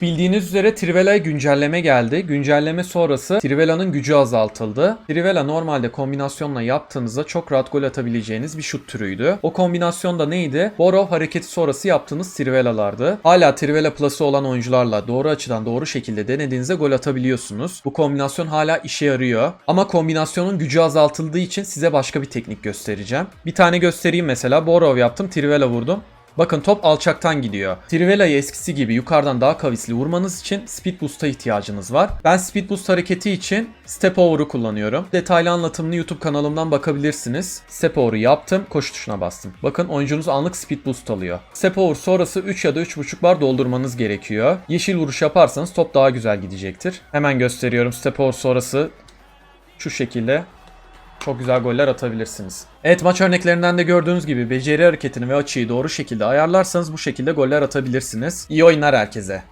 Bildiğiniz üzere Trivela'ya güncelleme geldi. Güncelleme sonrası Trivela'nın gücü azaltıldı. Trivela normalde kombinasyonla yaptığınızda çok rahat gol atabileceğiniz bir şut türüydü. O kombinasyon da neydi? Borov hareketi sonrası yaptığınız Trivela'lardı. Hala Trivela Plus'ı olan oyuncularla doğru açıdan doğru şekilde denediğinizde gol atabiliyorsunuz. Bu kombinasyon hala işe yarıyor. Ama kombinasyonun gücü azaltıldığı için size başka bir teknik göstereceğim. Bir tane göstereyim mesela. Borov yaptım, Trivela vurdum. Bakın top alçaktan gidiyor. Trivela'yı eskisi gibi yukarıdan daha kavisli vurmanız için Speed Boost'a ihtiyacınız var. Ben Speed Boost hareketi için Step Over'u kullanıyorum. Detaylı anlatımını YouTube kanalımdan bakabilirsiniz. Step Over'u yaptım, koşu tuşuna bastım. Bakın oyuncunuz anlık Speed Boost alıyor. Step Over sonrası 3 ya da 3.5 bar doldurmanız gerekiyor. Yeşil vuruş yaparsanız top daha güzel gidecektir. Hemen gösteriyorum Step Over sonrası şu şekilde çok güzel goller atabilirsiniz. Evet maç örneklerinden de gördüğünüz gibi beceri hareketini ve açıyı doğru şekilde ayarlarsanız bu şekilde goller atabilirsiniz. İyi oyunlar herkese.